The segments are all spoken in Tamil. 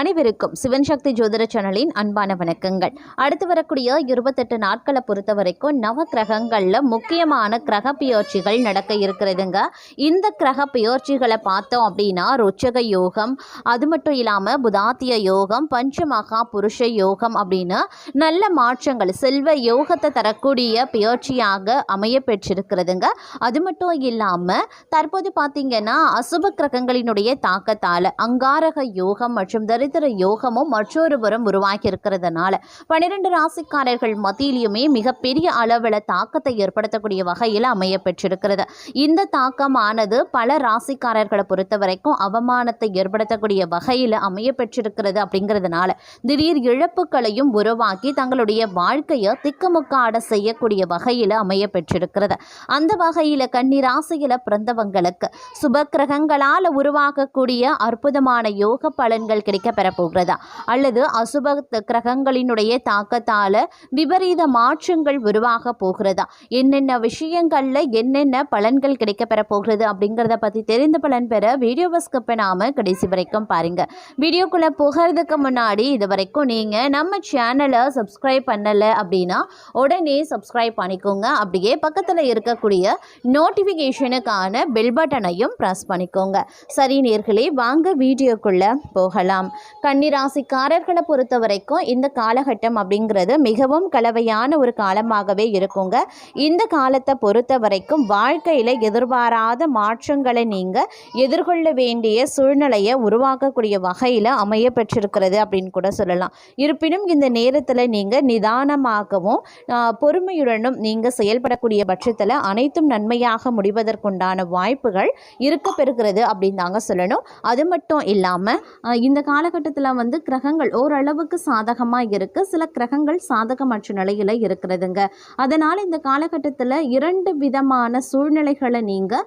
அனைவருக்கும் சிவன் சக்தி ஜோதிட சேனலின் அன்பான வணக்கங்கள். அடுத்து வரக்கூடிய இருபத்தெட்டு நாட்களை பொறுத்த வரைக்கும் நவ கிரகங்களில் முக்கியமான கிரக பெயர்ச்சிகள் நடக்க இருக்கிறதுங்க. இந்த கிரக பெயர்ச்சிகளை பார்த்தோம் அப்படின்னா ருச்சக யோகம் அது மட்டும் இல்லாமல் புதாத்திய யோகம் பஞ்சமகா புருஷ யோகம் அப்படின்னு நல்ல மாற்றங்கள் செல்வ யோகத்தை தரக்கூடிய பெயர்ச்சியாக அமைய பெற்றிருக்கிறதுங்க. அது மட்டும் இல்லாமல் தற்போது பார்த்தீங்கன்னா அசுப கிரகங்களினுடைய தாக்கத்தால் அங்காரக யோகம் மற்றும் தரித்திர யோகமும் மற்றொரு புறம் உருவாகி இருக்கிறதுனால பன்னிரெண்டு ராசிக்காரர்கள் மத்தியிலுமே மிகப்பெரிய அளவில் தாக்கத்தை ஏற்படுத்தக்கூடிய வகையில் அமைய பெற்றிருக்கிறது. இந்த தாக்கமானது பல ராசிக்காரர்களை பொறுத்த வரைக்கும் அவமானத்தை ஏற்படுத்தக்கூடிய வகையில் அமைய பெற்றிருக்கிறது அப்படிங்கிறதுனால திடீர் இழப்புகளையும் உருவாக்கி தங்களுடைய வாழ்க்கையை திக்குமுக்காட செய்யக்கூடிய வகையில் அமைய பெற்றிருக்கிறது. அந்த வகையில் கன்னி ராசியில் பிறந்தவங்களுக்கு சுப கிரகங்களால் உருவாகக்கூடிய அற்புதமான யோக பலன்கள் கிடைக்க பெறப்போகிறதா? அல்லது அசுப கிரகங்களினுடைய தாக்கத்தால் விபரீத மாற்றங்கள் உருவாக போகிறதா? என்னென்ன விஷயங்களில் என்னென்ன பலன்கள் கிடைக்க பெறப்போகிறது அப்படிங்கிறத பற்றி தெரிந்து பலன் பெற வீடியோவை ஸ்கிப் நாம கடைசி வரைக்கும் பாருங்கள் வீடியோக்குள்ளே போகிறதுக்கு முன்னாடி இது வரைக்கும் நீங்கள் நம்ம சேனலை சப்ஸ்கிரைப் பண்ணலை அப்படின்னா உடனே சப்ஸ்கிரைப் பண்ணிக்கோங்க. அப்படியே பக்கத்தில் இருக்கக்கூடிய நோட்டிஃபிகேஷனுக்கான பெல் பட்டனையும் ப்ரெஸ் பண்ணிக்கோங்க. சரி நேர்களே வாங்க வீடியோக்குள்ளே போகலாம். கன்னிராசிக்காரர்களை பொறுத்த வரைக்கும் இந்த காலகட்டம் அப்படிங்கிறது மிகவும் கலவையான ஒரு காலமாகவே இருக்குங்க. இந்த காலத்தை பொறுத்த வரைக்கும் வாழ்க்கையில் எதிர்பாராத மாற்றங்களை நீங்கள் எதிர்கொள்ள வேண்டிய சூழ்நிலையை உருவாக்கக்கூடிய வகையில் அமைய பெற்றிருக்கிறது அப்படின்னு கூட சொல்லலாம். இருப்பினும் இந்த நேரத்தில் நீங்கள் நிதானமாகவும் ஆஹ், பொறுமையுடனும் நீங்கள் செயல்படக்கூடிய பட்சத்தில் அனைத்தும் நன்மையாக முடிவதற்குண்டான வாய்ப்புகள் இருக்க பெறுகிறது அப்படின்னு தாங்க சொல்லணும். அது மட்டும் இல்லாமல் இந்த கால காலகட்டத்தில் வந்து கிரகங்கள் ஓரளவுக்கு சாதகமாக இருக்குது சில கிரகங்கள் சாதகமற்ற நிலையில் இருக்கிறதுங்க. அதனால் இந்த காலகட்டத்தில் இரண்டு விதமான சூழ்நிலைகளை நீங்கள்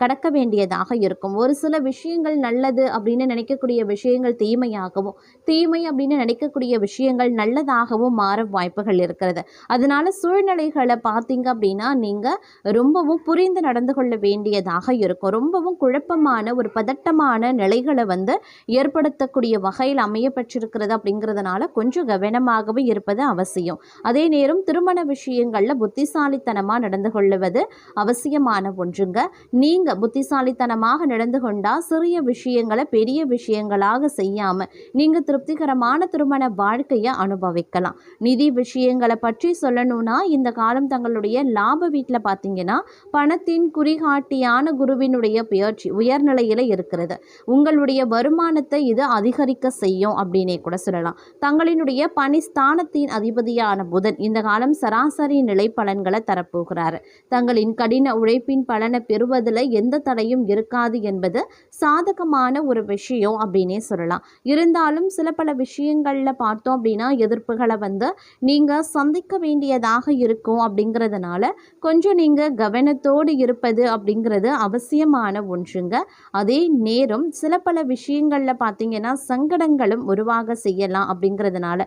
கடக்க வேண்டியதாக இருக்கும். ஒரு சில விஷயங்கள் நல்லது அப்படின்னு நினைக்கக்கூடிய விஷயங்கள் தீமையாகவும் தீமை அப்படின்னு நினைக்கக்கூடிய விஷயங்கள் நல்லதாகவும் மாற வாய்ப்புகள் இருக்கிறது. அதனால சூழ்நிலைகளை பார்த்தீங்க அப்படின்னா நீங்கள் ரொம்பவும் புரிந்து நடந்து கொள்ள வேண்டியதாக இருக்கும். ரொம்பவும் குழப்பமான ஒரு பதட்டமான நிலைகளை வந்து ஏற்படுத்தக்கூடிய வகையில் அமைய பெற்றிருக்கிறது அப்படிங்கிறதுனால கொஞ்சம் கவனமாகவே இருப்பது அவசியம். அதே நேரம் திருமண விஷயங்களில் புத்திசாலித்தனமாக நடந்து கொள்ளுவது அவசியமான ஒன்றுங்க. நீங்கள் புத்திசாலித்தனமாக நடந்து கொண்டால் சிறிய விஷயங்களை பெரிய விஷயங்களாக செய்யாமல் நீங்கள் திருப்திகரமான திருமண வாழ்க்கையை அனுபவிக்கலாம். நிதி விஷயங்களை பற்றி சொல்லணும்னா இந்த காலம் தங்களுடைய லாப வீட்டில் பார்த்தீங்கன்னா பணத்தின் குறிகாட்டியான குருவினுடைய பெயர்ச்சி உயர்நிலையில் இருக்கிறது. உங்களுடைய வருமானத்தை இது அதிகரிக்க செய்யும் அப்படின்னே கூட சொல்லலாம். தங்களினுடைய பணி ஸ்தானத்தின் அதிபதியான புதன் இந்த காலம் சராசரி நிலை பலன்களை தரப்போகிறார். தங்களின் கடின உழைப்பின் பலனை பெறுவதில் எந்த தடையும் இருக்காது என்பது சாதகமான ஒரு விஷயம் அப்படின்னே சொல்லலாம். இருந்தாலும் சில பல விஷயங்களில் பார்த்தோம் அப்படின்னா எதிர்ப்புகளை வந்து நீங்கள் சந்திக்க வேண்டியதாக இருக்கும் அப்படிங்கிறதுனால கொஞ்சம் நீங்கள் கவனத்தோடு இருப்பது அப்படிங்கிறது அவசியமான ஒன்றுங்க. அதே நேரம் சில பல விஷயங்களில் பார்த்தீங்கன்னா சங்கடங்களும் உருவாக செய்யலாம் அப்படிங்கிறதுனால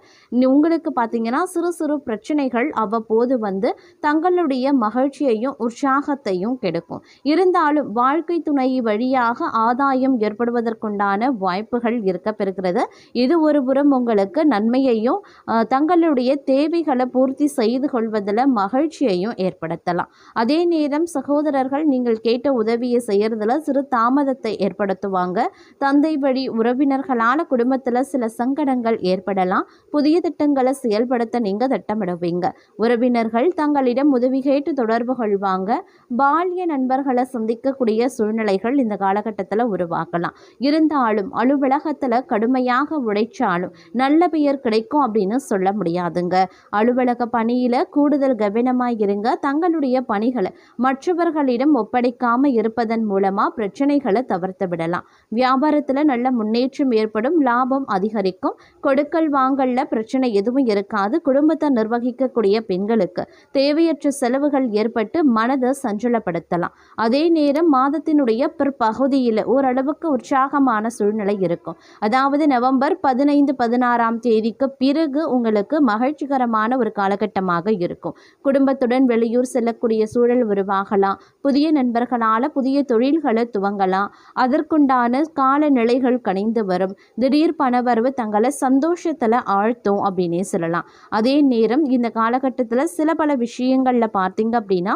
உங்களுக்கு பார்த்தீங்கன்னா சிறு சிறு பிரச்சனைகள் அவ்வப்போது வந்து தங்களுடைய மகிழ்ச்சியையும் உற்சாகத்தையும் கெடுக்கும். இருந்தாலும் வாழ்க்கை துணை வழியாக ஆதாயம் ஏற்படுவதற்குண்டான வாய்ப்புகள் இருக்க பெறுகிறது. இது ஒரு புறம் உங்களுக்கு நன்மையையும் தங்களுடைய தேவைகளை பூர்த்தி செய்து கொள்வதில் மகிழ்ச்சியையும் ஏற்படுத்தலாம். அதே நேரம் சகோதரர்கள் நீங்கள் கேட்ட உதவியை செய்யறதுல சிறு தாமதத்தை ஏற்படுத்துவாங்க. தந்தை வழி உறவினர்களால் குடும்பத்தில் சில சங்கடங்கள் ஏற்படலாம். புதிய திட்டங்களை செயல்படுத்த நீங்கள் திட்டமிடுவீங்க. உறவினர்கள் தங்களிடம் உதவி கேட்டு தொடர்பு கொள்வாங்க. பால்ய நண்பர்களை சந்திக்கக்கூடிய சூழ்நிலைகள் இந்த காலகட்டத்தில் உருவாக்கலாம். இருந்தாலும் அலுவலகத்தில் கடுமையாக உழைச்சாலும் நல்ல பெயர் கிடைக்கும் அப்படின்னு சொல்ல முடியாதுங்க. அலுவலக பணியில் கூடுதல் கவனமாக இருங்க. தங்களுடைய பணிகளை மற்றவர்களிடம் ஒப்படைக்காம இருப்பதன் மூலமாக பிரச்சனைகளை தவிர்த்து விடலாம். வியாபாரத்தில் நல்ல முன்னேற்றம் ஏற்படும் லாபம் அதிகரிக்கும். கொடுக்கல் வாங்கல்ல பிரச்சனை எதுவும் இருக்காது. குடும்பத்தை நிர்வகிக்கக்கூடிய பெண்களுக்கு தேவையற்ற செலவுகள் ஏற்பட்டு மனதை சஞ்சலப்படுத்தலாம். அதே நேரம் மாதத்தினுடைய பிற்பகுதியில் ஓரளவுக்கு உற்சாகமான சூழ்நிலை இருக்கும். அதாவது நவம்பர் பதினைந்து பதினாறாம் தேதிக்கு பிறகு உங்களுக்கு மகிழ்ச்சிகரமான ஒரு காலகட்டமாக இருக்கும். குடும்பத்துடன் வெளியூர் செல்லக்கூடிய சூழல் உருவாகலாம். புதிய நண்பர்களால் புதிய தொழில்களை துவங்கலாம். அதற்குண்டான காலநிலைகள் கணிந்து வரும். திடீர் பணவரவு தங்களை சந்தோஷத்தில் ஆழ்த்தும் அப்படின்னே சொல்லலாம். அதே நேரம் இந்த காலகட்டத்தில் சில பல விஷயங்களில் பார்த்தீங்க அப்படின்னா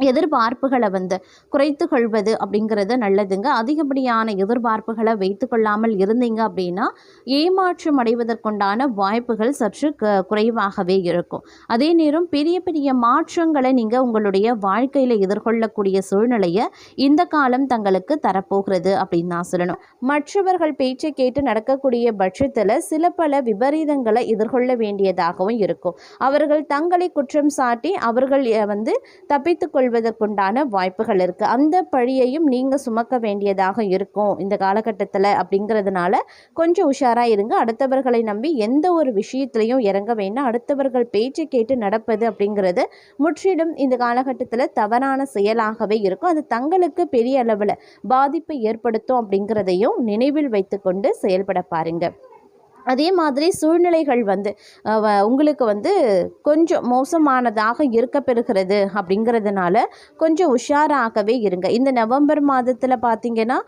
எதிர்பார்ப்புகளை வந்து குறைத்து கொள்வது அப்படிங்கிறது நல்லதுங்க. அதிகப்படியான எதிர்பார்ப்புகளை வைத்து கொள்ளாமல் இருந்தீங்க அப்படின்னா ஏமாற்றம் அடைவதற்குண்டான வாய்ப்புகள் சற்று க குறைவாகவே இருக்கும். அதே நேரம் பெரிய பெரிய மாற்றங்களை நீங்கள் உங்களுடைய வாழ்க்கையில் எதிர்கொள்ளக்கூடிய சூழ்நிலையை இந்த காலம் தங்களுக்கு தரப்போகிறது அப்படின்னு தான் சொல்லணும். மற்றவர்கள் பேச்சை கேட்டு நடக்கக்கூடிய பட்சத்தில் சில பல விபரீதங்களை எதிர்கொள்ள வேண்டியதாகவும் இருக்கும். அவர்கள் தங்களை குற்றம் சாட்டி அவர்கள் வந்து தப்பித்துக் கொள்வதற்குண்டான வாய்ப்புகள் இருக்குது அந்த பழியையும் நீங்கள் சுமக்க வேண்டியதாக இருக்கும். இந்த காலகட்டத்தில் அப்படிங்கிறதுனால கொஞ்சம் உஷாராக இருங்க. அடுத்தவர்களை நம்பி எந்த ஒரு விஷயத்துலையும் இறங்க வேண்டாம். அடுத்தவர்கள் பேச்சை கேட்டு நடப்பது அப்படிங்கிறது முற்றிலும் இந்த காலகட்டத்தில் தவறான செயலாகவே இருக்கும். அது தங்களுக்கு பெரிய அளவில் பாதிப்பை ஏற்படுத்தும் அப்படிங்கிறதையும் நினைவில் வைத்துக்கொண்டு செயல்பட பாருங்கள் அதே மாதிரி சூழ்நிலைகள் வந்து உங்களுக்கு வந்து கொஞ்சம் மோசமானதாக இருக்க பெறுகிறது அப்படிங்கிறதுனால கொஞ்சம் உஷாராகவே இருங்க. இந்த நவம்பர் மாதத்தில் பார்த்தீங்கன்னா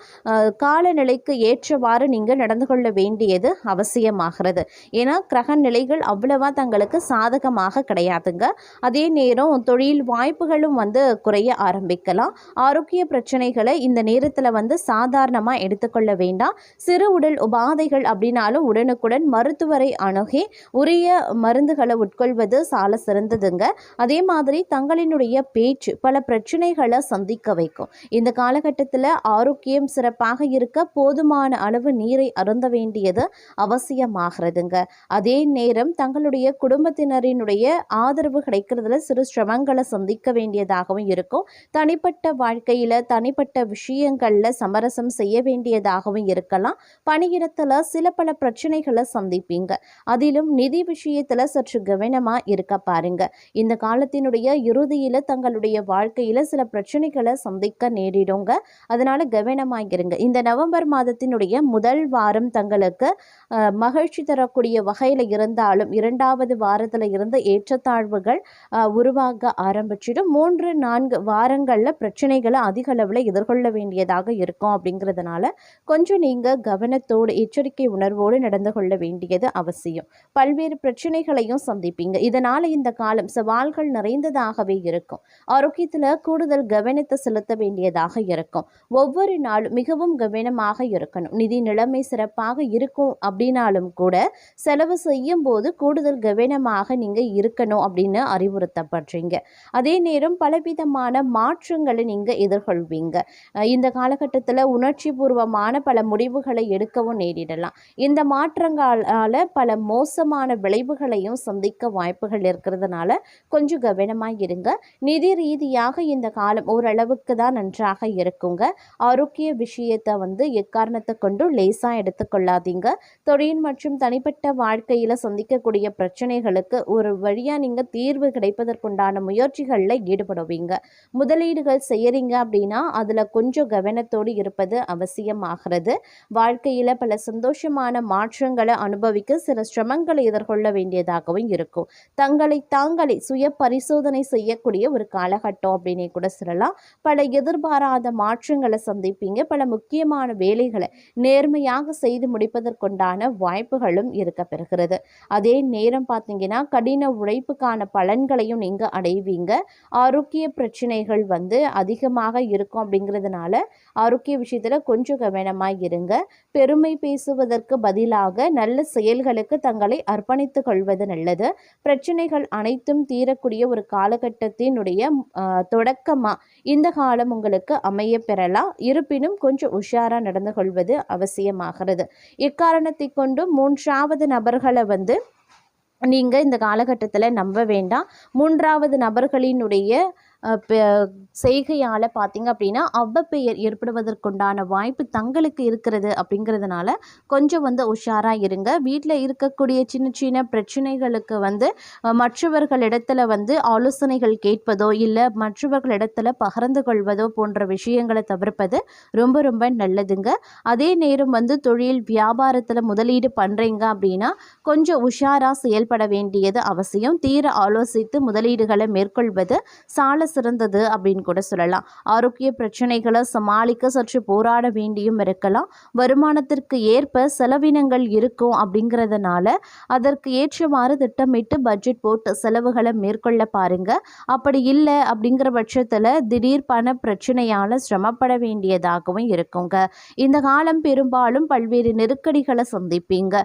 காலநிலைக்கு ஏற்றவாறு நீங்கள் நடந்து கொள்ள வேண்டியது அவசியமாகிறது. ஏன்னா கிரக நிலைகள் அவ்வளவா தங்களுக்கு சாதகமாக கிடையாதுங்க. அதே நேரம் தொழில் வாய்ப்புகளும் வந்து குறைய ஆரம்பிக்கலாம். ஆரோக்கிய பிரச்சனைகளை இந்த நேரத்தில் வந்து சாதாரணமாக எடுத்துக்கொள்ள வேண்டாம். சிறு உடல் உபாதைகள் அப்படின்னாலும் உடனுக்குடன் மருத்துவரை அணுகி உரிய மருந்துகளை உட்கொள்வது சால சிறந்ததுங்க. அதே மாதிரி தங்களினுடைய பேச்சு பல பிரச்சனைகளை சந்திக்க வைக்கும். இந்த காலகட்டத்தில் ஆரோக்கியம் சிறப்பாக இருக்க போதுமான அளவு நீரை அருந்த வேண்டியது அவசியமாகிறதுங்க. அதே நேரம் தங்களுடைய குடும்பத்தினரினுடைய ஆதரவு கிடைக்கிறதுல சிறு சிரமங்களை சந்திக்க வேண்டியதாகவும் இருக்கும். தனிப்பட்ட வாழ்க்கையில் தனிப்பட்ட விஷயங்களில் சமரசம் செய்ய வேண்டியதாகவும் இருக்கலாம். பணியிடத்தில் சில பல பிரச்சனைகளை சந்திப்பீங்க. அதிலும் நிதி விஷயத்தில் சற்று கவனமாக இருக்க பாருங்க. இந்த காலத்தினுடைய இறுதியில் தங்களுடைய வாழ்க்கையில் சில பிரச்சனைகளை சந்திக்க நேரிடுங்க. அதனால கவனமாக இருங்க. இந்த நவம்பர் மாதத்தினுடைய முதல் வாரம் தங்களுக்கு மகிழ்ச்சி தரக்கூடிய வகையில் இருந்தாலும் இரண்டாவது வாரத்தில் இருந்து ஏற்றத்தாழ்வுகள் உருவாக ஆரம்பிச்சிடும். மூன்று நான்கு வாரங்களில் பிரச்சனைகளை அதிக அளவில் எதிர்கொள்ள வேண்டியதாக இருக்கும் அப்படிங்கிறதுனால கொஞ்சம் நீங்கள் கவனத்தோடு எச்சரிக்கை உணர்வோடு நடந்து கொள்ள கொள்ள வேண்டியது அவசியம். பல்வேறு பிரச்சனைகளையும் சந்திப்பீங்க. இதனால் இந்த காலம் சவால்கள் நிறைந்ததாகவே இருக்கும். ஆரோக்கியத்தில் கூடுதல் கவனத்தை செலுத்த வேண்டியதாக இருக்கும். ஒவ்வொரு நாளும் மிகவும் கவனமாக இருக்கணும். நிதி நிலைமை சிறப்பாக இருக்கும் அப்படின்னாலும் கூட செலவு செய்யும் போது கூடுதல் கவனமாக நீங்கள் இருக்கணும் அப்படின்னு அறிவுறுத்தப்படுறீங்க. அதே நேரம் பலவிதமான மாற்றங்களை நீங்கள் எதிர்கொள்வீங்க. இந்த காலகட்டத்தில் உணர்ச்சி பூர்வமான பல முடிவுகளை எடுக்கவும் நேரிடலாம். இந்த மாற்றங்கள் மாற்றங்களால் பல மோசமான விளைவுகளையும் சந்திக்க வாய்ப்புகள் இருக்கிறதுனால கொஞ்சம் கவனமாக இருங்க. நிதி ரீதியாக இந்த காலம் ஓரளவுக்கு தான் நன்றாக இருக்குங்க. ஆரோக்கிய விஷயத்தை வந்து எக்காரணத்தை கொண்டு லேசாக எடுத்துக்கொள்ளாதீங்க. தொழில் மற்றும் தனிப்பட்ட வாழ்க்கையில் சந்திக்கக்கூடிய பிரச்சனைகளுக்கு ஒரு வழியாக நீங்கள் தீர்வு கிடைப்பதற்குண்டான முயற்சிகளில் ஈடுபடுவீங்க. முதலீடுகள் செய்கிறீங்க அப்படின்னா அதில் கொஞ்சம் கவனத்தோடு இருப்பது அவசியமாகிறது. வாழ்க்கையில் பல சந்தோஷமான மாற்றங்கள் அனுபவிக்க சில சிரமங்களை எதிர்கொள்ள வேண்டியதாகவும் இருக்கும். தங்களை தாங்களே சுய பரிசோதனை செய்யக்கூடிய ஒரு காலகட்டம் அப்படின்னே கூட சொல்லலாம். பல எதிர்பாராத மாற்றங்களை சந்திப்பீங்க. பல முக்கியமான வேலைகளை நேர்மையாக செய்து முடிப்பதற்குண்டான வாய்ப்புகளும் இருக்க பெறுகிறது. அதே நேரம் பார்த்தீங்கன்னா கடின உழைப்புக்கான பலன்களையும் நீங்கள் அடைவீங்க. ஆரோக்கிய பிரச்சனைகள் வந்து அதிகமாக இருக்கும் அப்படிங்கிறதுனால ஆரோக்கிய விஷயத்தில் கொஞ்சம் கவனமாக இருங்க. பெருமை பேசுவதற்கு பதிலாக நல்ல செயல்களுக்கு தங்களை அர்ப்பணித்துக் கொள்வது நல்லது. பிரச்சனைகள் அனைத்தும் தீரக்கூடிய ஒரு காலகட்டத்தினுடைய தொடக்கமாக இந்த காலம் உங்களுக்கு அமைய பெறலாம். இருப்பினும் கொஞ்சம் உஷாராக நடந்து கொள்வது அவசியமாகிறது. இக்காரணத்தை கொண்டு மூன்றாவது நபர்களை வந்து நீங்கள் இந்த காலகட்டத்தில் நம்ப வேண்டாம். மூன்றாவது நபர்களினுடைய செய்கையால் பார்த்தீங்க அப்படின்னா அவ்வப்பெயர் ஏற்படுவதற்குண்டான வாய்ப்பு தங்களுக்கு இருக்கிறது அப்படிங்கிறதுனால கொஞ்சம் வந்து உஷாராக இருங்க. வீட்டில் இருக்கக்கூடிய சின்ன சின்ன பிரச்சனைகளுக்கு வந்து மற்றவர்களிடத்தில் வந்து ஆலோசனைகள் கேட்பதோ இல்லை மற்றவர்களிடத்தில் பகிர்ந்து கொள்வதோ போன்ற விஷயங்களை தவிர்ப்பது ரொம்ப ரொம்ப நல்லதுங்க. அதே நேரம் வந்து தொழில் வியாபாரத்தில் முதலீடு பண்ணுறீங்க அப்படின்னா கொஞ்சம் உஷாராக செயல்பட வேண்டியது அவசியம். தீர ஆலோசித்து முதலீடுகளை மேற்கொள்வது சால சிறந்தது அப்படின்னு கூட சொல்லலாம். ஆரோக்கிய பிரச்சனைகளை சமாளிக்க சற்று போராட வேண்டியும் இருக்கலாம். வருமானத்திற்கு ஏற்ப செலவினங்கள் இருக்கும் அப்படிங்கிறதுனால அதற்கு ஏற்றவாறு திட்டமிட்டு பட்ஜெட் போட்டு செலவுகளை மேற்கொள்ள பாருங்க. அப்படி இல்லை அப்படிங்கிற பட்சத்தில் திடீர் பண பிரச்சனையால் சிரமப்பட வேண்டியதாகவும் இருக்குங்க. இந்த காலம் பெரும்பாலும் பல்வேறு நெருக்கடிகளை சந்திப்பீங்க.